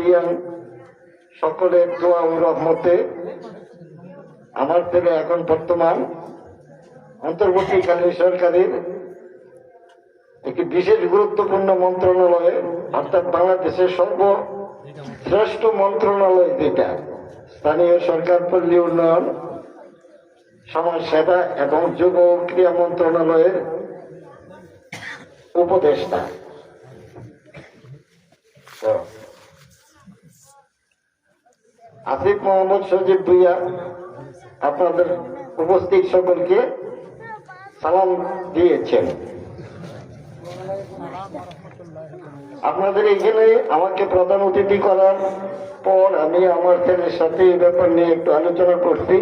মুরব্বিয়ান সকলের দোয়া ও রহমতে আমার থেকে এখন বর্তমান অন্তর্বর্তীকালীন সরকারের একটি বিশেষ গুরুত্বপূর্ণ মন্ত্রণালয়ে, অর্থাৎ বাংলাদেশের সর্বশ্রেষ্ঠ মন্ত্রণালয় যেটা, স্থানীয় সরকার পল্লী উন্নয়ন, সমাজ সেবা এবং যুব ও ক্রীড়া মন্ত্রণালয়ের উপদেষ্টা। আসিফ মোহাম্মদ সজিব ভুইয়া, আপনাদের উপস্থিত সকলকে সালাম দিয়েছেন। আপনাদের এখানে আমাকে প্রধান অতিথি করার পর আমি আমার ছেলের সাথে এই ব্যাপার নিয়ে একটু আলোচনা করছি।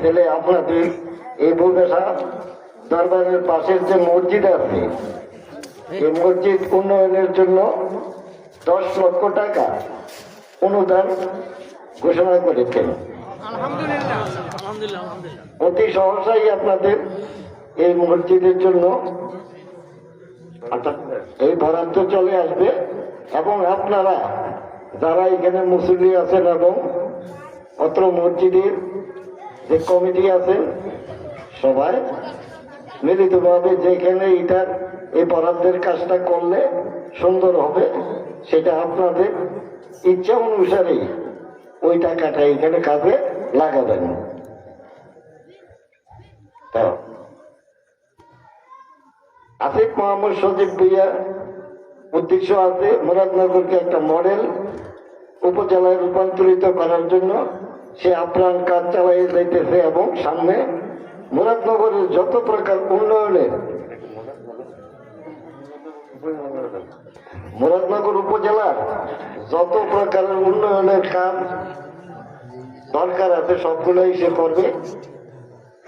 ছেলে, আপনাদের এই বগুড়া দরবারের পাশের যে মসজিদ আছে, এই মসজিদ উন্নয়নের জন্য দশ লক্ষ টাকা অনুদান ঘোষণা করেছেন অতি সহসাই আপনাদের এই মসজিদের জন্য। অর্থাৎ এই বরাদ্দ চলে আসবে এবং আপনারা যারা এখানে মুসল্লি আছেন এবং অত্র মসজিদের যে কমিটি আছেন সবাই মিলিতভাবে যেখানে এটার এই বরাদ্দের কাজটা করলে সুন্দর হবে সেটা আপনাদের ইচ্ছা অনুসারে ওই টাকাটা এখানে কাজে লাগাবেন। আসিফ মোহাম্মদ সজিব ভুইয়া, উদ্দেশ্য আছে মুরাদনগরকে একটা মডেল উপজেলায় রূপান্তরিত করার জন্য। সে আপ্রাণ কাজ চালিয়ে যাইতেছে এবং সামনে মুরাদনগরের যত প্রকার উন্নয়নের মুরাদনগর উপজেলার যত প্রকারের উন্নয়নের কাজ দরকার আছে, সবগুলোই সে করবে।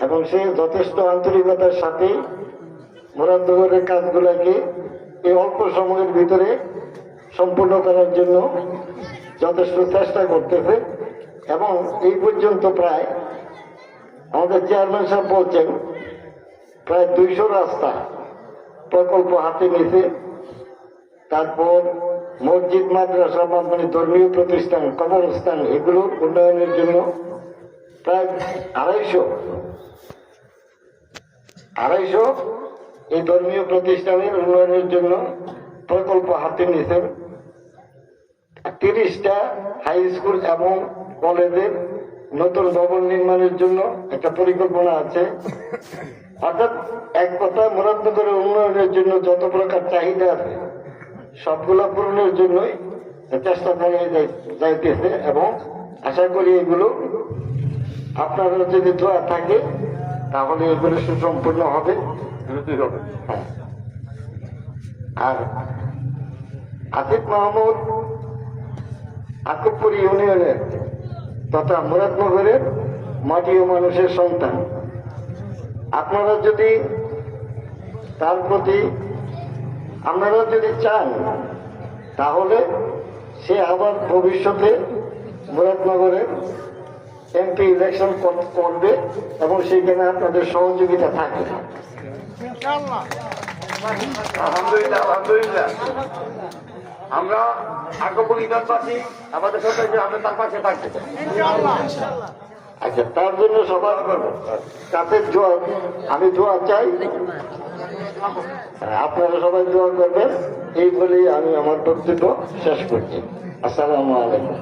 এবং সে যথেষ্ট আন্তরিকতার সাথে মুরাদনগরের কাজগুলোকে এই অল্প সময়ের ভিতরে সম্পূর্ণ করার জন্য যথেষ্ট চেষ্টা করতেছে। এবং এই পর্যন্ত প্রায় আমাদের চেয়ারম্যান সাহেব বলছেন, প্রায় দুইশো রাস্তা প্রকল্প হাতে নিয়েছে। তারপর মসজিদ, মাদ্রাসা মানে ধর্মীয় প্রতিষ্ঠান, কবরস্থান এগুলো উন্নয়নের জন্য প্রায় আড়াইশো আড়াইশো এই ধর্মীয় প্রতিষ্ঠানের উন্নয়নের জন্য প্রকল্প হাতে নিয়েছেন তিরিশটা হাই স্কুল এবং কলেজের নতুন ভবন নির্মাণের জন্য একটা পরিকল্পনা আছে। অর্থাৎ এক কথা মুরাদনগরের উন্নয়নের জন্য যত প্রকার চাহিদা আছে সবগুলো পূরণের জন্যই চেষ্টা চালিয়ে যাই- যাইতেছে এবং আশা করি এগুলো আপনারা যদি দোয়া থাকে তাহলে এগুলো সুসম্পূর্ণ হবে। হ্যাঁ। আর আসিফ মাহমুদ আকুবপুর ইউনিয়নের তথা মুরাদনগরের মাটি ও মানুষের সন্তান। আপনারা যদি তার প্রতি আপনারা যদি চান তাহলে সে আবার ভবিষ্যতে মুরাদনগরে এমপি ইলেকশন করবে এবং সেখানে আপনাদের সহযোগিতা থাকবে। ইনশাআল্লাহ। আলহামদুলিল্লাহ আলহামদুলিল্লাহ। আমরা ইমানবাসী আমাদের সাথে যে আমরা তার পাশে থাকতে চাই। ইনশাআল্লাহ। আচ্ছা তার জন্য সবার তাতে দোয়া, আমি দোয়া চাই। আপনারা সবাই দোয়া করবেন। এই বলেই আমি আমার বক্তব্য শেষ করছি। আসসালামু আলাইকুম।